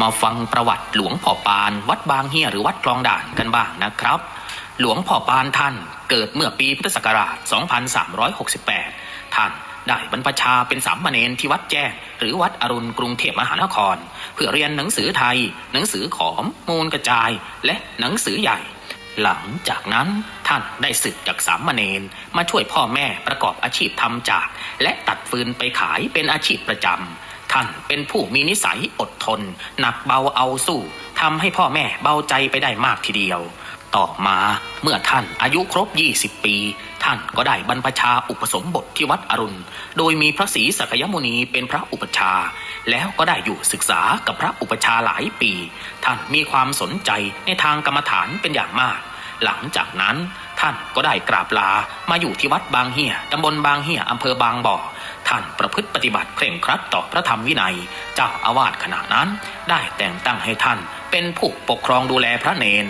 มาฟังประวัติหลวงพ่อปาน วัดบางเฮียหรือวัดคลองด่านกันบ้างนะครับ หลวงพ่อปานท่านเกิดเมื่อปีพุทธศักราช 2368 ท่านได้บรรพชาเป็นสามเณรที่วัดแจ้ง หรือวัดอรุณกรุงเทพมหานคร เพื่อเรียนหนังสือไทย หนังสือขอม มูลกระจาย และหนังสือใหญ่ หลังจากนั้นท่านได้ศึกจากสามเณรมาช่วยพ่อแม่ประกอบอาชีพทำจาก และตัดฟืนไปขายเป็นอาชีพประจำ ท่านเป็นผู้มีนิสัยอดทน หนักเบาเอาสู้ทำให้พ่อแม่เบาใจไปได้มากทีเดียว ต่อมาเมื่อท่านอายุครบ 20 ปี ท่านก็ได้บรรพชาอุปสมบทที่วัดอรุณ โดยมีพระศรีสักยมุนีเป็นพระอุปชา แล้วก็ได้อยู่ศึกษากับพระอุปชาหลายปี ท่านมีความสนใจในทางกรรมฐานเป็นอย่างมาก หลังจากนั้นท่านก็ได้กราบลามาอยู่ที่วัดบางเฮียตำบลบางเฮียอำเภอบางบ่อ ท่านประพฤติปฏิบัติเคร่งครัดต่อพระธรรมวินัย เจ้าอาวาสขณะนั้น ได้แต่งตั้งให้ท่านเป็นผู้ปกครองดูแลพระเนน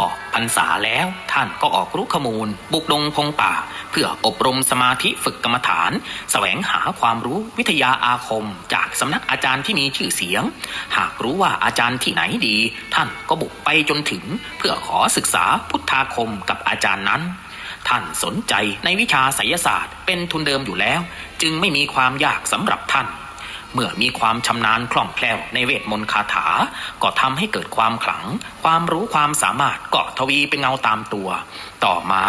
ออกพรรษาแล้วท่านก็ออกรุกขมูล บุกดงพงป่า เพื่ออบรมสมาธิฝึกกรรมฐานแสวงหาความรู้วิทยาอาคม จากสำนักอาจารย์ที่มีชื่อเสียง หากรู้ว่าอาจารย์ที่ไหนดี ท่านก็บุกไปจนถึง เพื่อขอศึกษาพุทธาคมกับอาจารย์นั้น ท่านสนใจในวิชาไสยศาสตร์ เป็นทุนเดิมอยู่แล้ว จึงไม่มีความยากสำหรับท่าน เมื่อมีความชำนาญคล่องแคล่วในเวทมนต์คาถา ก็ทำให้เกิดความขลัง ความรู้ความสามารถก็ทวีเป็นเงาตามตัว ต่อมา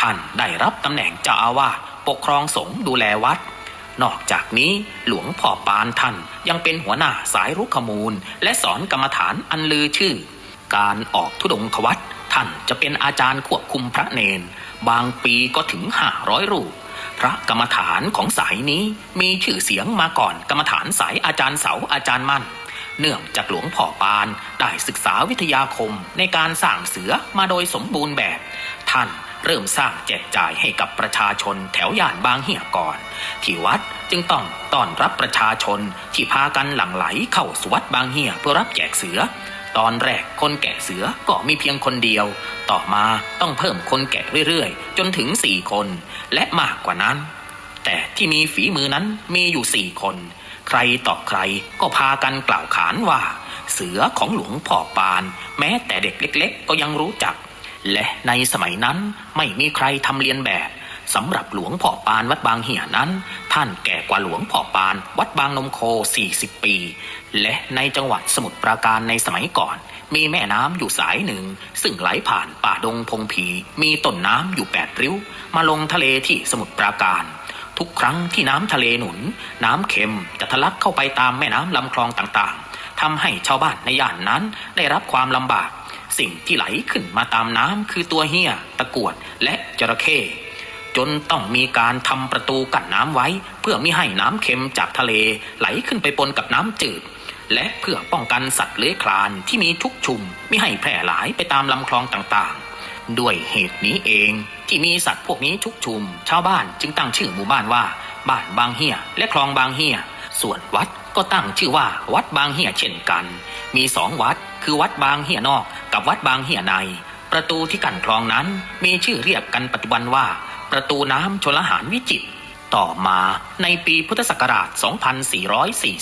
ท่านได้รับตำแหน่งเจ้าอาวาสปกครองสงฆ์ดูแลวัดนอกจากนี้หลวงพ่อปานท่านยังเป็นหัวหน้าสายรุกขมูล และสอนกรรมฐานอันลือชื่อ การออกทุดงควัต ท่านจะเป็นอาจารย์ควบคุมพระเนน บางปีก็ถึงห้าร้อยรูป พระกรรมฐานของสายนี้มีชื่อเสียงมาก่อนกรรมฐานสายอาจารย์เสาอาจารย์มั่น เนื่องจากหลวงพ่อปานได้ศึกษาวิทยาคมในการสร้างเสือมาโดยสมบูรณ์แบบ ท่านเริ่มสร้างแจกจ่ายให้กับประชาชนแถวย่านบางเหี่ยก่อน ที่วัดจึงต้องต้อนรับประชาชนที่พากันหลั่งไหลเข้าสวัดบางเหี่ยเพื่อรับแจกเสือ ตอนแรกคนแกะเสือก็มีเพียงคนเดียว ต่อมาต้องเพิ่มคนแกะเรื่อยๆ จนถึงสี่คน และมากกว่านั้น แต่ที่มีฝีมือนั้นมีอยู่สี่คน ใครต่อใครก็พากันกล่าวขานว่า เสือของหลวงพ่อปาน แม้แต่เด็กเล็ก ๆ ก็ยังรู้จัก และในสมัยนั้นไม่มีใครทำเลียนแบบ สำหรับหลวงพ่อปานวัดบางเหี่ยนั้น ท่านแก่กว่าหลวงพ่อปาน วัดบางนมโค 40 ปี และในจังหวัดสมุทรปราการในสมัยก่อน มีแม่น้ำอยู่สายหนึ่ง ซึ่งไหลผ่านป่าดงพงผี มีต้นน้ำอยู่แปดริ้ว มาลงทะเลที่สมุทรปราการทุกครั้งที่น้ำทะเลหนุน น้ำเค็มจะทะลักเข้าไปตามแม่น้ำลำคลองต่างๆทำให้ชาวบ้านในย่านนั้นได้รับความลำบาก สิ่งที่ไหลขึ้นมาตามน้ำคือตัวเฮียตะกวดและจระเข้ จนต้องมีการทำประตูกั้นน้ำไว้ เพื่อไม่ให้น้ำเค็มจากทะเลไหลขึ้นไปปนกับน้ำจืด และเพื่อป้องกันสัตว์เลื้อยคลานที่มีชุกชุมไม่ให้แพร่หลายไปตามลำคลองต่างๆ ด้วยเหตุนี้เองที่มีสัตว์พวกนี้ชุกชุม ชาวบ้านจึงตั้งชื่อหมู่บ้านว่า บ้านบางเฮียและคลองบางเฮียส่วนวัดก็ตั้งชื่อว่าวัดบางเฮียเช่นกัน มีสองวัดคือวัดบางเฮียนอกกับวัดบางเฮียใน ประตูที่กั้นคลองนั้นมีชื่อเรียกกันปัจจุบันว่า ประตูน้ำชลหารวิจิตรต่อมาในปีพุทธศักราช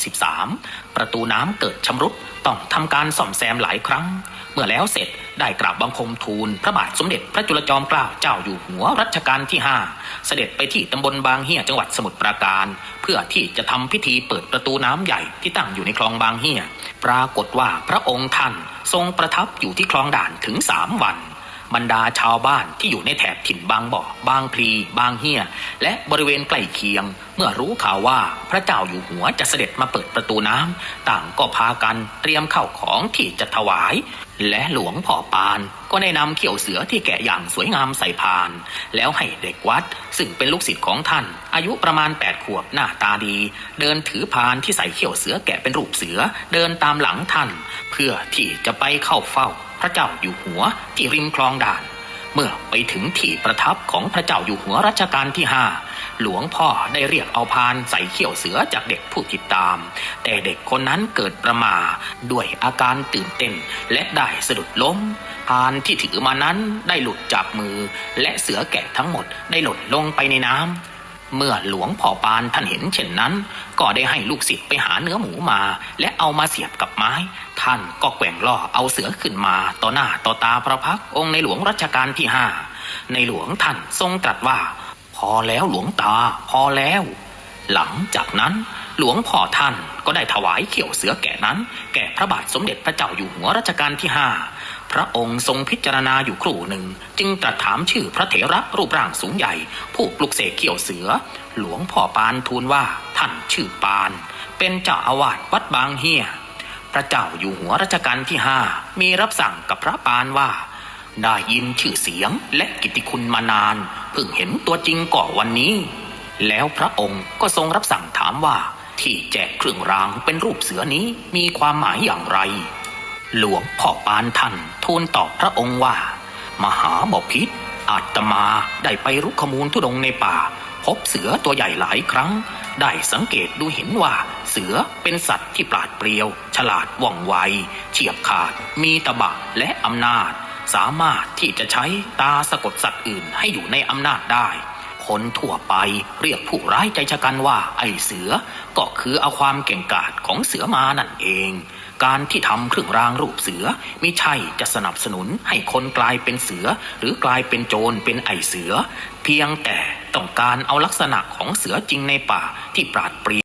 2443 ประตูน้ำเกิดชำรุดต้องทำการซ่อมแซมหลายครั้ง เมื่อแล้วเสร็จได้กราบบังคมทูล พระบาทสมเด็จพระจุลจอมเกล้าเจ้าอยู่หัวรัชกาลที่ 5 เสด็จไปที่ตำบลบางเฮียจังหวัดสมุทรปราการ เพื่อที่จะทำพิธีเปิดประตูน้ำใหญ่ที่ตั้งอยู่ในคลองบางเฮียปรากฏว่าพระองค์ท่านทรงประทับอยู่ที่คลองด่านถึงสามวัน บรรดาชาวบ้านที่อยู่ในแถบถิ่นบางบ่อบางพลี บางเฮียและบริเวณใกล้เคียง เมื่อรู้ข่าวว่าพระเจ้าอยู่หัวจะเสด็จมาเปิดประตูน้ำต่างก็พากันเตรียมเข้าวของที่จะถวาย และหลวงพ่อปานก็ได้นำเขี้ยวเสือที่แกะอย่างสวยงามใส่พาน แล้วให้เด็กวัด ซึ่งเป็นลูกศิษย์ของท่าน อายุประมาณ8ขวบหน้าตาดี เดินถือพานที่ใส่เขี้ยวเสือแกะเป็นรูปเสือเดินตามหลังท่าน เพื่อที่จะไปเข้าเฝ้า พระเจ้าอยู่หัวที่ริมคลองด่าน เมื่อไปถึงที่ประทับของพระเจ้าอยู่หัวรัชกาลที่ห้าหลวงพ่อได้เรียกเอาพานใส่เขี้ยวเสือจากเด็กผู้ติดตาม แต่เด็กคนนั้นเกิดประมาด้วยอาการตื่นเต้นและได้สะดุดล้ม พานที่ถือมานั้นได้หลุดจากมือ และเสือแกะทั้งหมดได้หล่นลงไปในน้ำ เมื่อหลวงพ่อปานท่านเห็นเช่นนั้น ก็ได้ให้ลูกศิษย์ไปหาเนื้อหมูมา และเอามาเสียบกับไม้ ท่านก็แกว่งล่อเอาเสือขึ้นมาต่อหน้าต่อตาพระพักองค์ในหลวงรัชกาลที่ห้าในหลวงท่านทรงตรัสว่า พอแล้วหลวงตา พอแล้ว หลังจากนั้นหลวงพ่อท่านก็ได้ถวายเขี่ยวเสือแก่นั้น แก่พระบาทสมเด็จพระเจ้าอยู่หัวรัชกาลที่ห้า พระองค์ทรงพิจารณาอยู่ครู่หนึ่ง จึงตรัสถามชื่อพระเถระรูปร่างสูงใหญ่ ผู้ปลุกเสกเขี่ยวเสือ หลวงพ่อปานทูลว่าท่านชื่อปาน เป็นเจ้าอาวาสวัดบางเฮียพระเจ้าอยู่หัวรัชกาลที่ห้ามีรับสั่งกับพระปานว่า ได้ยินชื่อเสียงและกิตติคุณมานานเพิ่งเห็นตัวจริงก่อวันนี้ แล้วพระองค์ก็ทรงรับสั่งถามว่า ที่แจกเครื่องรางเป็นรูปเสือนี้มีความหมายอย่างไร หลวงพ่อปานท่านทูลตอบพระองค์ว่า มหาบพิษอาตมาได้ไปรุกขมูลทุดงในป่า พบเสือตัวใหญ่หลายครั้ง ได้สังเกตดูเห็นว่าเสือเป็นสัตว์ที่ปราดเปรียว ฉลาดว่องไว เฉียบขาด มีตบะและอำนาจ สามารถที่จะใช้ตาสะกดสัตว์อื่นให้อยู่ในอำนาจได้คนทั่วไปเรียกผู้ร้ายใจชะกันว่าไอเสือ ก็คือเอาความเก่งกาจของเสือมานั่นเอง การที่ทำเครื่องรางรูปเสือมิใช่จะสนับสนุนให้คนกลายเป็นเสือ หรือกลายเป็นโจรเป็นไอเสือ เพียงแต่ต้องการเอาลักษณะของเสือจริงในป่าที่ปราดเปรีย